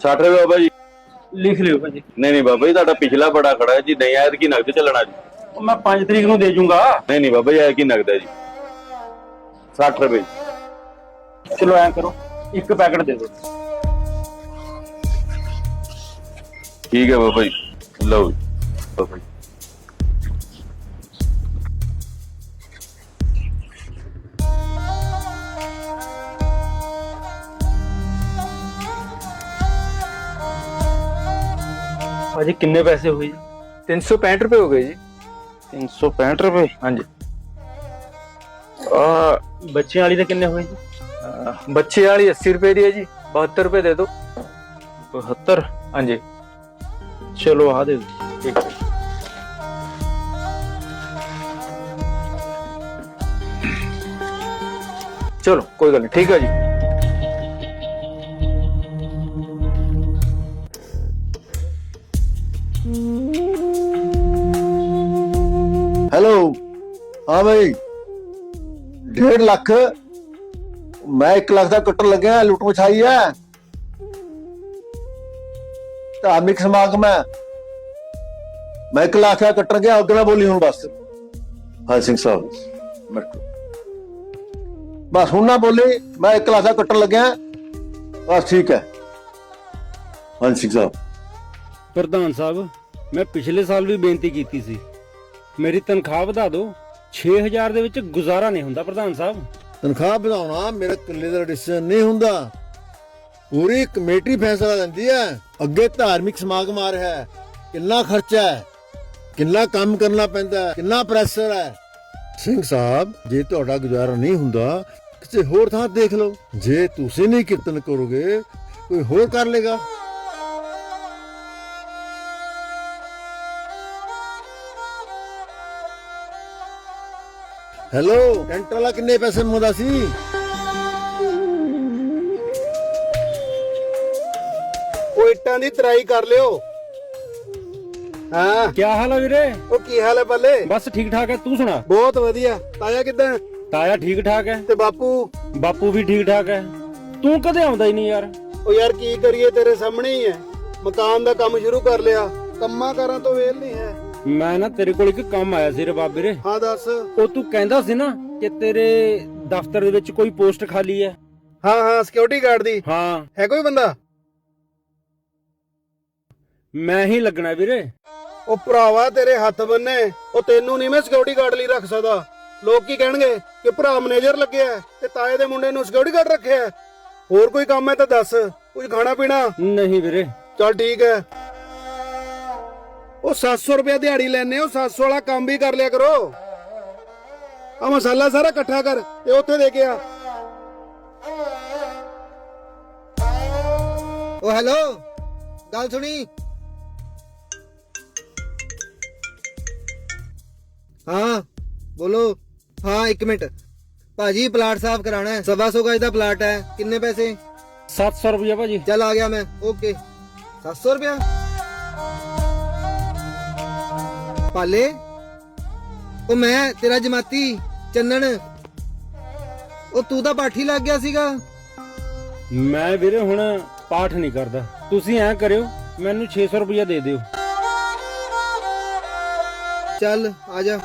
60 ਰੁਪਏ ਬਾਬਾ ਜੀ? ਲਿਖ ਲਿਓ ਭਾਜੀ। ਨਹੀਂ ਨਹੀਂ ਬਾਬਾ ਜੀ ਤੁਹਾਡਾ ਪਿਛਲਾ ਬੜਾ ਖੜਾ ਹੈ ਜੀ। ਨਹੀਂ ਆਇਆ ਕੀ ਨਗਦ ਚੱਲਣਾ ਜੀ। ਉਹ ਮੈਂ 5 ਤਰੀਕ ਨੂੰ ਦੇ ਜੂੰਗਾ। ਨਹੀਂ ਨਹੀਂ ਬਾਬਾ ਜੀ ਆਇਆ ਕੀ ਨਗਦ ਹੈ ਜੀ। 60 ਰੁਪਏ ਚਲੋ ਐਂ ਕਰੋ ਇੱਕ ਪੈਕਟ ਦੇ ਦਿਓ। ਠੀਕ ਹੈ ਬਾਬਾ ਜੀ। ਲਓ ਜੀ। ਬਾਬਾ ਜੀ। ਭਾਜੀ ਕਿੰਨੇ ਪੈਸੇ ਹੋਏ ਜੀ 365 ਰੁਪਏ ਹੋ ਗਏ ਜੀ 365 ਰੁਪਏ ਹਾਂਜੀ ਆ ਬੱਚਿਆਂ ਵਾਲੀ ਦੇ ਕਿੰਨੇ ਹੋਏ ਜੀ ਅਹ ਬੱਚੇ ਵਾਲੀ 80 ਰੁਪਏ ਦੀ ਹੈ ਜੀ 72 ਰੁਪਏ ਦੇ ਦਿਓ 72 ਹਾਂਜੀ ਚਲੋ ਆ ਦੇ ਦਿਓ ਠੀਕ ਹੈ ਚਲੋ ਕੋਈ ਗੱਲ ਨਹੀਂ ਠੀਕ ਹੈ ਜੀ ਹੈਲੋ ਹਾਂ ਭਾਈ 1.5 ਲੱਖ। ਮੈਂ 1 ਲੱਖ ਦਾ ਕੱਟਣ ਲੱਗਿਆ ਲੁੱਟ ਮਛਾਈ ਹੈ। ਧਾਰਮਿਕ ਸਮਾਗਮ ਹੈ। ਮੈਂ 1 ਲੱਖ ਦਾ ਕੱਟਣ ਗਿਆ ਅੱਗੇ ਨਾ ਬੋਲੀ ਹੁਣ ਬਸ। ਹਾਂ ਸਿੰਘ ਸਾਹਿਬ। ਬੈਠੋ ਬਸ ਹੁਣ ਨਾ ਬੋਲੀ ਮੈਂ 1 ਲੱਖ ਦਾ ਕੱਟਣ ਲੱਗਿਆ। ਬਸ ਠੀਕ ਹੈ। ਹਾਂ ਸਿੰਘ ਸਾਹਿਬ। ਪ੍ਰਧਾਨ ਸਾਹਿਬ ਮੈਂ ਪਿਛਲੇ ਸਾਲ ਵੀ ਬੇਨਤੀ ਕੀਤੀ ਸੀ। ਮੇਰੀ ਤਨਖਾਹ ਵਧਾ ਦਿਓ। 6000 ਦੇ ਵਿੱਚ ਗੁਜ਼ਾਰਾ ਨਹੀਂ ਹੁੰਦਾ, ਪ੍ਰਧਾਨ ਸਾਹਿਬ। ਤਨਖਾਹ ਵਧਾਉਣਾ ਮੇਰੇ ਇਕੱਲੇ ਦਾ ਡਿਸੀਜਨ ਨਹੀਂ ਹੁੰਦਾ। ਪੂਰੀ ਕਮੇਟੀ ਫੈਸਲਾ ਲੈਂਦੀ ਹੈ। ਅੱਗੇ ਧਾਰਮਿਕ ਸਮਾਗਮ ਆ ਰਿਹਾ ਹੈ। ਕਿੰਨਾ ਖਰਚਾ ਹੈ? ਕਿੰਨਾ ਕੰਮ ਕਰਨਾ ਪੈਂਦਾ ਹੈ? ਕਿੰਨਾ ਪ੍ਰੈਸ਼ਰ ਹੈ? ਸਿੰਘ ਸਾਹਿਬ, ਜੇ ਤੁਹਾਡਾ ਗੁਜ਼ਾਰਾ ਨਹੀਂ ਹੁੰਦਾ, ਕਿਸੇ ਹੋਰ ਥਾਂ ਦੇਖ ਲਓ। ਜੇ ਤੁਸੀਂ ਨਹੀਂ ਕੀਰਤਨ ਕਰੋਗੇ, ਕੋਈ ਹੋਰ ਕਰ ਲੇਗਾ ਹੈਲੋ ਟੈਂਟ ਵਾਲਾ ਕਿੰਨੇ ਪੈਸੇ ਮੰਗਦਾ ਸੀ? ਉਹ ਇੱਟਾਂ ਦੀ ਤਰਾਈ ਕਰ ਲਿਓ। ਹਾਂ। ਕੀ ਹਾਲ ਆ ਵੀਰੇ? ਉਹ ਕੀ ਹਾਲ ਹੈ ਬੱਲੇ? ਬਸ ਠੀਕ ਠਾਕ ਹੈ ਤੂੰ ਸੁਣਾ? ਬਹੁਤ ਵਧੀਆ। ਤਾਇਆ ਕਿਦਾਂ? ਤਾਇਆ ਠੀਕ ਠਾਕ ਹੈ। ਤੇ ਬਾਪੂ? ਬਾਪੂ ਵੀ ਠੀਕ ਠਾਕ ਹੈ। ਤੂੰ ਕਦੇ ਆਉਂਦਾ ਹੀ ਨਹੀਂ ਯਾਰ। ਉਹ ਯਾਰ ਕੀ ਕਰੀਏ ਤੇਰੇ ਸਾਹਮਣੇ ਹੀ ਹੈ। ਮਕਾਨ ਦਾ ਕੰਮ ਸ਼ੁਰੂ ਕਰ ਲਿਆ। ਕੰਮਾਂ ਕਾਰਾਂ ਤੋਂ ਵੇਲ ਨਹੀਂ ਹੈ। ਮੈਂ ਨਾ ਤੇਰੇ ਕੋਲ ਇੱਕ ਕੰਮ ਆਇਆ ਸੀ ਰਬਾਬ ਵੀਰੇ। ਹਾਂ ਦੱਸ। ਉਹ ਤੂੰ ਕਹਿੰਦਾ ਸੀ ਨਾ ਕਿ ਤੇਰੇ ਦਫ਼ਤਰ ਦੇ ਵਿੱਚ ਕੋਈ ਪੋਸਟ ਖਾਲੀ ਹੈ। ਹਾਂ ਹਾਂ ਸਿਕਿਉਰਿਟੀ ਗਾਰਡ ਦੀ। ਹਾਂ। ਹੈ ਕੋਈ ਬੰਦਾ? ਮੈਂ ਹੀ ਲੱਗਣਾ ਵੀਰੇ। ਉਹ ਭਰਾਵਾ ਤੇਰੇ ਹੱਥ ਬੰਨੇ ਉਹ ਤੈਨੂੰ ਨਹੀਂ ਮੈਂ ਸਿਕਿਉਰਿਟੀ ਗਾਰਡ ਲਈ ਰੱਖ ਸਕਦਾ। ਲੋਕ ਕੀ ਕਹਿਣਗੇ ਕਿ ਭਰਾ ਮੈਨੇਜਰ ਲੱਗਿਆ ਤੇ ਤਾਏ ਦੇ ਮੁੰਡੇ ਨੂੰ ਸਿਕਿਉਰਿਟੀ ਗਾਰਡ ਰੱਖਿਆ। ਹੋਰ ਕੋਈ ਕੰਮ ਹੈ ਤਾਂ ਦੱਸ ਕੁਝ ਖਾਣਾ ਪੀਣਾ? ਨਹੀਂ ਵੀਰੇ। ਚਲ ਠੀਕ ਹੈ। ਉਹ 700 ਰੁਪਏ ਦਿਹਾੜੀ ਲੈਣੇ ਹੋ 700 ਵਾਲਾ ਕੰਮ ਵੀ ਕਰ ਲਿਆ ਕਰੋ। ਆ ਮਸਾਲਾ ਸਾਰਾ ਇਕੱਠਾ ਕਰ ਤੇ ਉੱਥੇ ਦੇ ਕੇ ਆ। ਓ ਹੈਲੋ ਗੱਲ ਸੁਣੀ? ਹਾਂ ਬੋਲੋ। ਹਾਂ 1 ਮਿੰਟ। ਭਾਜੀ ਪਲਾਟ ਸਾਫ਼ ਕਰਾਣਾ ਹੈ। ਸਵਾ ਸੌ ਗਜ ਦਾ ਪਲਾਟ ਹੈ। ਕਿੰਨੇ ਪੈਸੇ? 700 ਰੁਪਏ ਭਾਜੀ। ਚੱਲ ਆ ਗਿਆ ਮੈਂ। ਓਕੇ। 700 ਰੁਪਇਆ? ਪਾਲੇ। ਉਹ ਮੈਂ ਤੇਰਾ ਜਮਾਤੀ ਚੰਨਣ। ਉਹ ਤੂੰ ਤਾਂ ਪਾਠੀ ਲੱਗ ਗਿਆ ਸੀਗਾ। ਮੈਂ ਵੀਰੇ ਹੁਣ ਪਾਠ ਨਹੀਂ ਕਰਦਾ। ਤੁਸੀਂ ਐਂ ਕਰਿਓ ਮੈਨੂੰ 600 ਰੁਪਏ ਦੇ ਦਿਓ। ਚੱਲ ਆ ਜਾ।